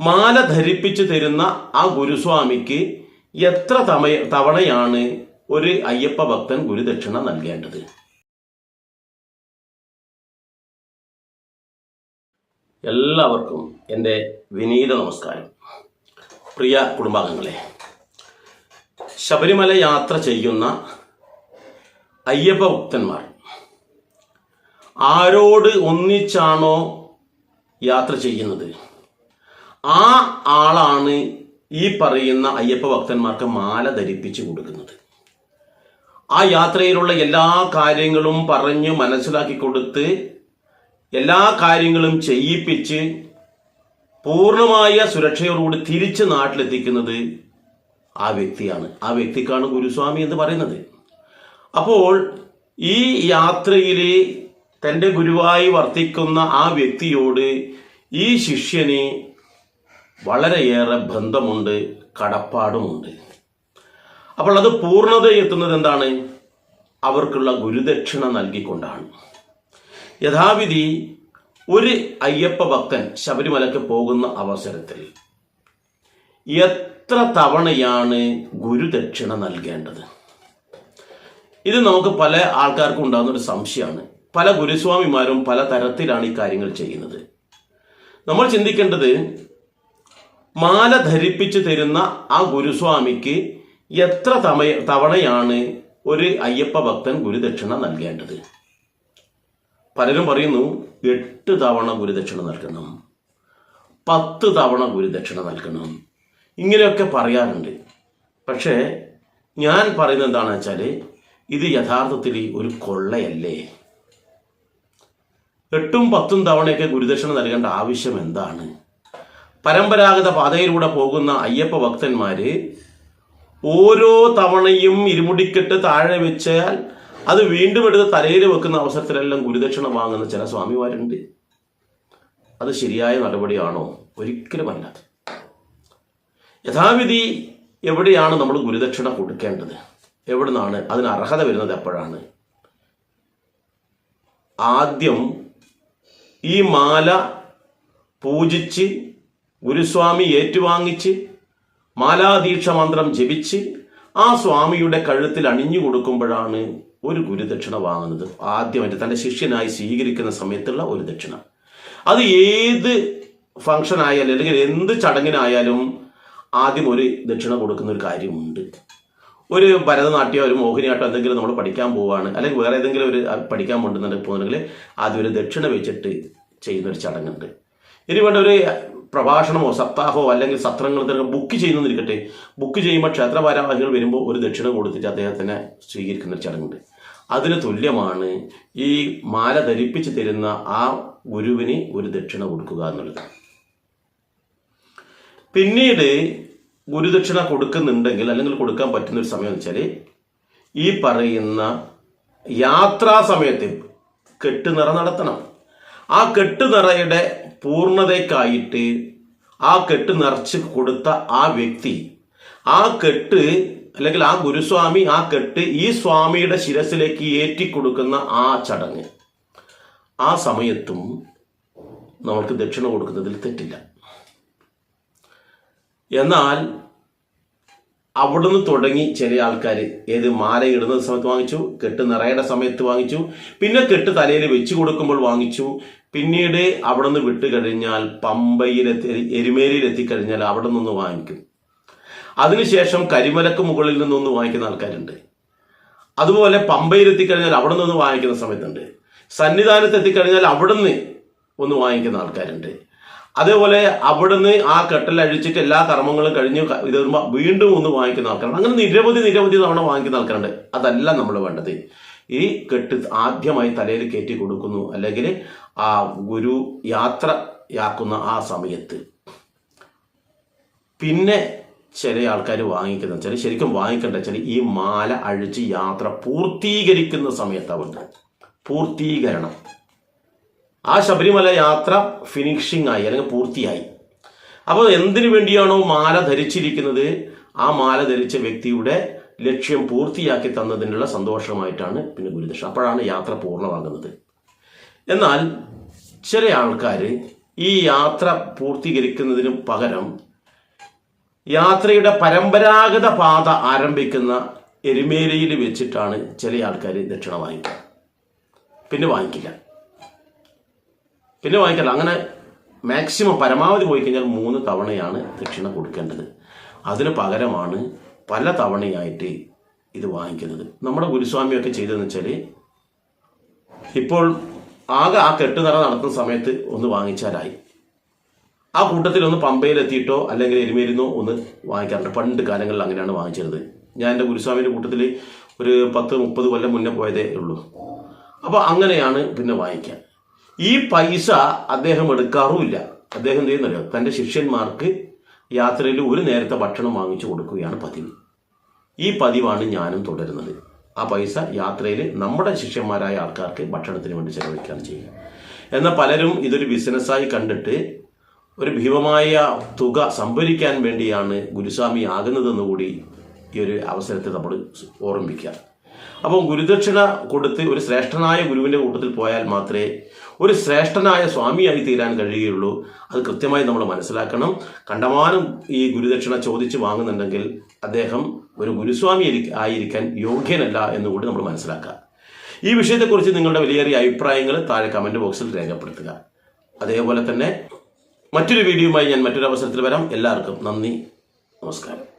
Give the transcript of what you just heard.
മാല ധരിപ്പിച്ചു തരുന്ന ആ ഗുരുസ്വാമിക്ക് എത്ര തമയ തവണയാണ് ഒരു അയ്യപ്പ ഭക്തൻ ഗുരുദക്ഷിണ നൽകേണ്ടത്? എല്ലാവർക്കും എന്റെ വിനീത നമസ്കാരം. പ്രിയ കുടുംബാംഗങ്ങളെ ശബരിമല യാത്ര ചെയ്യുന്ന അയ്യപ്പ ഭക്തന്മാർ ആരോട് ഒന്നിച്ചാണോ യാത്ര ചെയ്യുന്നത്? ആ ആളാണ് ഈ പറയുന്ന അയ്യപ്പ ഭക്തന്മാർക്ക് മാല ധരിപ്പിച്ചു കൊടുക്കുന്നത്. ആ യാത്രയിലുള്ള എല്ലാ കാര്യങ്ങളും പറഞ്ഞു മനസ്സിലാക്കി കൊടുത്ത് എല്ലാ കാര്യങ്ങളും ചെയ്യിപ്പിച്ച് പൂർണമായ സുരക്ഷയോടുകൂടി തിരിച്ച് നാട്ടിലെത്തിക്കുന്നത് ആ വ്യക്തിയാണ്. ആ വ്യക്തിക്കാണ് ഗുരുസ്വാമി എന്ന് പറയുന്നത്. അപ്പോൾ ഈ യാത്രയിൽ തന്റെ ഗുരുവായി വർത്തിക്കുന്ന ആ വ്യക്തിയോട് ഈ ശിഷ്യന് വളരെയേറെ ബന്ധമുണ്ട് കടപ്പാടുമുണ്ട്. അപ്പോൾ അത് പൂർണത എത്തുന്നത് എന്താണ് അവർക്കുള്ള ഗുരുദക്ഷിണ നൽകിക്കൊണ്ടാണ്. യഥാവിധി ഒരു അയ്യപ്പ ഭക്തൻ ശബരിമലയ്ക്ക് പോകുന്ന അവസരത്തിൽ എത്ര തവണയാണ് ഗുരുദക്ഷിണ നൽകേണ്ടത്? ഇത് നമുക്ക് പല ആൾക്കാർക്കും ഉണ്ടാകുന്ന ഒരു സംശയമാണ്. പല ഗുരുസ്വാമിമാരും പല തരത്തിലാണ് ഈ കാര്യങ്ങൾ ചെയ്യുന്നത്. നമ്മൾ ചിന്തിക്കേണ്ടത് മാല ധരിപ്പിച്ചു തരുന്ന ആ ഗുരുസ്വാമിക്ക് എത്ര തമയ തവണയാണ് ഒരു അയ്യപ്പ ഭക്തൻ ഗുരുദക്ഷിണ നൽകേണ്ടത്? പലരും പറയുന്നു എട്ട് തവണ ഗുരുദക്ഷിണ നൽകണം. പത്ത് തവണ ഗുരുദക്ഷിണ നൽകണം. ഇങ്ങനെയൊക്കെ പറയാറുണ്ട്. പക്ഷേ ഞാൻ പറയുന്നത് എന്താണെന്ന് വെച്ചാൽ ഇത് യഥാർത്ഥത്തിൽ ഒരു കൊള്ളയല്ലേ? എട്ടും പത്തും തവണയൊക്കെ ഗുരുദക്ഷിണ നൽകേണ്ട ആവശ്യം എന്താണ്? പരമ്പരാഗത പാതയിലൂടെ പോകുന്ന അയ്യപ്പ ഭക്തന്മാര് ഓരോ തവണയും ഇരുമുടിക്കെട്ട് താഴെ വെച്ചാൽ അത് വീണ്ടും എടുത്ത് തലയിൽ വെക്കുന്ന അവസരത്തിലെല്ലാം ഗുരുദക്ഷിണ വാങ്ങുന്ന ചില സ്വാമിമാരുണ്ട്. അത് ശരിയായ നടപടിയാണോ? ഒരിക്കലുമല്ല യഥാവിധി എവിടെയാണ് നമ്മൾ ഗുരുദക്ഷിണ കൊടുക്കേണ്ടത്? എവിടെ നിന്നാണ് അതിന് അർഹത വരുന്നത് എപ്പോഴാണ്? ആദ്യം ഈ മാല പൂജിച്ച് ഗുരുസ്വാമി ഏറ്റുവാങ്ങിച്ച് മാലാദീക്ഷ മന്ത്രം ജപിച്ച് ആ സ്വാമിയുടെ കഴുത്തിൽ അണിഞ്ഞു കൊടുക്കുമ്പോഴാണ് ഒരു ഗുരുദക്ഷിണ വാങ്ങുന്നത്. ആദ്യമായിട്ട് തന്റെ ശിഷ്യനായി സ്വീകരിക്കുന്ന സമയത്തുള്ള ഒരു ദക്ഷിണ. അത് ഏത് ഫംഗ്ഷൻ ആയാലും അല്ലെങ്കിൽ എന്ത് ചടങ്ങിനായാലും ആദ്യം ഒരു ദക്ഷിണ കൊടുക്കുന്ന ഒരു കാര്യമുണ്ട്. ഒരു ഭരതനാട്യം ഒരു മോഹിനിയാട്ടം എന്തെങ്കിലും നമ്മൾ പഠിക്കാൻ പോവുകയാണ് അല്ലെങ്കിൽ വേറെ ഏതെങ്കിലും ഒരു പഠിക്കാൻ പോകുന്നുണ്ടെങ്കിൽ പോകുന്നുണ്ടെങ്കിൽ ഒരു ദക്ഷിണ വെച്ചിട്ട് ചെയ്യുന്ന ഒരു ചടങ്ങുണ്ട്. ഇനി വേണ്ട ഒരു പ്രഭാഷണമോ സപ്താഹമോ അല്ലെങ്കിൽ സത്രങ്ങൾ എന്തെങ്കിലും ബുക്ക് ചെയ്യുന്നിരിക്കട്ടെ ബുക്ക് ചെയ്യുമ്പോൾ ക്ഷേത്ര ഭാരവാഹികൾ വരുമ്പോൾ ഒരു ദക്ഷിണ കൊടുത്തിട്ട് അദ്ദേഹത്തിനെ സ്വീകരിക്കുന്ന ചടങ്ങുണ്ട്. അതിന് തുല്യമാണ് ഈ മാല ധരിപ്പിച്ച് തരുന്ന ആ ഗുരുവിന് ഒരു ദക്ഷിണ കൊടുക്കുക എന്നുള്ളത് പിന്നീട് ഗുരുദക്ഷിണ കൊടുക്കുന്നുണ്ടെങ്കിൽ അല്ലെങ്കിൽ കൊടുക്കാൻ പറ്റുന്ന ഒരു സമയം വെച്ചാൽ ഈ പറയുന്ന യാത്രാ സമയത്ത് കെട്ടുനിറ നടത്തണം. ആ കെട്ടുനിറയുടെ പൂർണതയ്ക്കായിട്ട് ആ കെട്ട് നിറച്ച് കൊടുത്ത ആ വ്യക്തി ആ കെട്ട് അല്ലെങ്കിൽ ആ ഗുരുസ്വാമി ആ കെട്ട് ഈ സ്വാമിയുടെ ശിരസിലേക്ക് ഏറ്റിക്കൊടുക്കുന്ന ആ ചടങ്ങ് ആ സമയത്തും നമ്മൾക്ക് ദക്ഷിണ കൊടുക്കുന്നതിൽ തെറ്റില്ല. എന്നാൽ അവിടുന്ന് തുടങ്ങി ചില ആൾക്കാർ ഏത് മാല ഇടുന്ന സമയത്ത് വാങ്ങിച്ചു കെട്ട് നിറയുടെ സമയത്ത് വാങ്ങിച്ചു പിന്നെ കെട്ട് തലയിൽ വെച്ച് കൊടുക്കുമ്പോൾ വാങ്ങിച്ചു പിന്നീട് അവിടെ നിന്ന് വിട്ട് കഴിഞ്ഞാൽ പമ്പയിലെത്തി എരുമേലിയിൽ എത്തിക്കഴിഞ്ഞാൽ അവിടെ നിന്ന് വാങ്ങിക്കും. അതിനുശേഷം കരിമലക്ക് മുകളിൽ നിന്നൊന്ന് വാങ്ങിക്കുന്ന ആൾക്കാരുണ്ട്. അതുപോലെ പമ്പയിൽ എത്തിക്കഴിഞ്ഞാൽ അവിടെ നിന്ന് വാങ്ങിക്കുന്ന സമയത്തുണ്ട്. സന്നിധാനത്ത് എത്തിക്കഴിഞ്ഞാൽ അവിടെ നിന്ന് ഒന്ന് വാങ്ങിക്കുന്ന ആൾക്കാരുണ്ട്. അതേപോലെ അവിടുന്ന് ആ കെട്ടൽ അഴിച്ചിട്ട് എല്ലാ കർമ്മങ്ങളും കഴിഞ്ഞ് ഇത് വീണ്ടും ഒന്ന് വാങ്ങിക്കുന്ന ആൾക്കാരുണ്ട്. അങ്ങനെ നിരവധി നിരവധി തവണ വാങ്ങിക്കുന്ന ആൾക്കാരുണ്ട്. അതല്ല നമ്മൾ വേണ്ടത്. ഈ കെട്ട് ആദ്യമായി തലയിൽ കയറ്റി കൊടുക്കുന്നു. അല്ലെങ്കിൽ ആ ഗുരു യാത്രയാക്കുന്ന ആ സമയത്ത്. പിന്നെ ചില ആൾക്കാർ വാങ്ങിക്കുന്ന ചില ശരിക്കും വാങ്ങിക്കേണ്ട ചില ഈ മാല അഴിച്ച് യാത്ര പൂർത്തീകരിക്കുന്ന സമയത്താവുണ്ട് പൂർത്തീകരണം. ആ ശബരിമല യാത്ര ഫിനിഷിംഗ് ആയി അല്ലെങ്കിൽ പൂർത്തിയായി. അപ്പോൾ എന്തിനു വേണ്ടിയാണോ മാല ധരിച്ചിരിക്കുന്നത്? ആ മാല ധരിച്ച വ്യക്തിയുടെ ലക്ഷ്യം പൂർത്തിയാക്കി തന്നതിനുള്ള സന്തോഷമായിട്ടാണ് പിന്നെ ഗുരുദക്ഷ അപ്പോഴാണ് യാത്ര പൂർണമാകുന്നത്. എന്നാൽ ചില ആൾക്കാർ ഈ യാത്ര പൂർത്തീകരിക്കുന്നതിന് പകരം യാത്രയുടെ പരമ്പരാഗത പാത ആരംഭിക്കുന്ന എരുമേലിയിൽ വെച്ചിട്ടാണ് ചില ആൾക്കാർ ദക്ഷിണ വാങ്ങിക്കുക. പിന്നെ വാങ്ങിക്കില്ല. പിന്നെ വാങ്ങിക്കില്ല. അങ്ങനെ മാക്സിമം പരമാവധി പോയി കഴിഞ്ഞാൽ മൂന്ന് തവണയാണ് ദക്ഷിണ കൊടുക്കേണ്ടത്. അതിന് പകരമാണ് പല തവണയായിട്ട് ഇത് വാങ്ങിക്കുന്നത്. നമ്മുടെ ഗുരുസ്വാമിയൊക്കെ ചെയ്തതെന്ന് വെച്ചാൽ ഇപ്പോൾ ആകെ ആ കെട്ടുനിറ നടത്തുന്ന സമയത്ത് ഒന്ന് വാങ്ങിച്ചാലായി. ആ കൂട്ടത്തിൽ ഒന്ന് പമ്പയിലെത്തിയിട്ടോ അല്ലെങ്കിൽ എരുമേലിന്നോ ഒന്ന് വാങ്ങിക്കാറുണ്ട്. പണ്ട് കാലങ്ങളിൽ അങ്ങനെയാണ് വാങ്ങിച്ചിരുന്നത്. ഞാൻ എന്റെ ഗുരുസ്വാമിയുടെ കൂട്ടത്തിൽ ഒരു പത്ത് മുപ്പത് കൊല്ലം മുന്നേ പോയതേ ഉള്ളൂ. അപ്പോൾ അങ്ങനെയാണ് പിന്നെ വാങ്ങിക്കുക ഈ പൈസ അദ്ദേഹം എടുക്കാറുമില്ല. അദ്ദേഹം ചെയ്യുന്നില്ല തന്റെ ശിഷ്യന്മാർക്ക് യാത്രയിൽ ഒരു നേരത്തെ ഭക്ഷണം വാങ്ങിച്ചു കൊടുക്കുകയാണ് പതിവ്. ഈ പതിവാണ് ഞാനും തുടരുന്നത്. ആ പൈസ യാത്രയിൽ നമ്മുടെ ശിഷ്യന്മാരായ ആൾക്കാർക്ക് ഭക്ഷണത്തിന് വേണ്ടി ചെലവഴിക്കുകയാണ് ചെയ്യുക. എന്നാൽ പലരും ഇതൊരു ബിസിനസ്സായി കണ്ടിട്ട് ഒരു ഭീമമായ തുക സംഭരിക്കാൻ വേണ്ടിയാണ് ഗുരുസ്വാമി ആകുന്നതെന്ന് കൂടി ഈ ഒരു അവസരത്തെ നമ്മൾ ഓർമ്മിക്കുക. അപ്പോൾ ഗുരുദക്ഷിണ കൊടുത്ത് ഒരു ശ്രേഷ്ഠനായ ഗുരുവിന്റെ കൂട്ടത്തിൽ പോയാൽ മാത്രമേ ഒരു ശ്രേഷ്ഠനായ സ്വാമിയായി തീരാൻ കഴിയുകയുള്ളൂ അത് കൃത്യമായി നമ്മൾ മനസ്സിലാക്കണം. കണ്ടമാനം ഈ ഗുരുദക്ഷിണ ചോദിച്ച് വാങ്ങുന്നുണ്ടെങ്കിൽ അദ്ദേഹം ഒരു ഗുരുസ്വാമി ആയിരിക്കാൻ യോഗ്യനല്ല എന്നുകൂടി നമ്മൾ മനസ്സിലാക്കുക. ഈ വിഷയത്തെക്കുറിച്ച് നിങ്ങളുടെ വിലയേറിയ അഭിപ്രായങ്ങൾ താഴെ കമന്റ് ബോക്സിൽ രേഖപ്പെടുത്തുക. അതേപോലെ തന്നെ മറ്റൊരു വീഡിയോയുമായി ഞാൻ മറ്റൊരു അവസരത്തിൽ വരാം. എല്ലാവർക്കും നന്ദി. നമസ്കാരം.